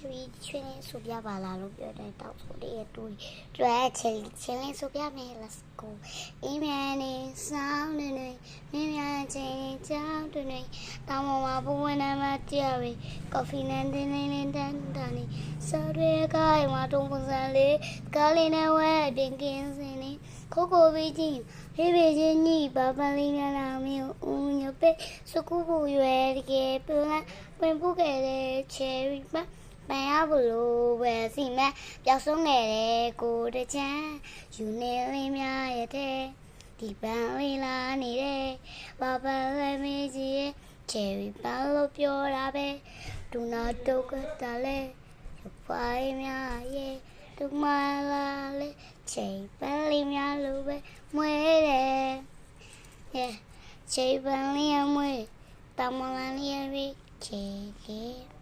cherry ချင်းလေးဆိုပြပါလားလို့ပြောတယ်တောက်ဆိုလေးရဲ့တူတွဲ cherry ချင်းလေးဆိုပြမယ် let's go အင်းမြန်နေစောင်းနေနေမြင်းမြန်ချင်းကြောင်းတွနေတောင်းပေါ်မှာဘဝနာမတရားရီ coffee နဲ့တင်းတင်းလေးတန်းတန်းနေစားတွေကအိမ်မှာတုံးပုံစံလေးကားလေးနဲ့ဝဲပြင်ကင်းစင်နေခိုးကိုပြီးချင်းဖေးဖေးချင်းညီပပန်လေးများလာမျိုးဦးညပဲစကူပူရွယ်တကယ်ပလန်ပင်ပုခဲ့တဲ့ cherry ပါ ပန်ရဘူးလို့ပဲစီမပျောက်ဆုံးခဲ့တဲ့ကိုတချမ်းယူနေလေးများရဲ့တဲ့ဒီပန်လေးလာနေတဲ့ပပန်လေးမေးကြီးရဲ့ cherry ပန်လို့ပြောတာပဲဒူနာတုတ်ကတလည်းရပိုင်းများရဲ့ဒုမလာလေချိန်ပန်လေးများလို့ပဲမွေးတယ် yeah ချိန်ပန်လေးရမွေးတမလန်လေးရပြီးချေလေ bye bye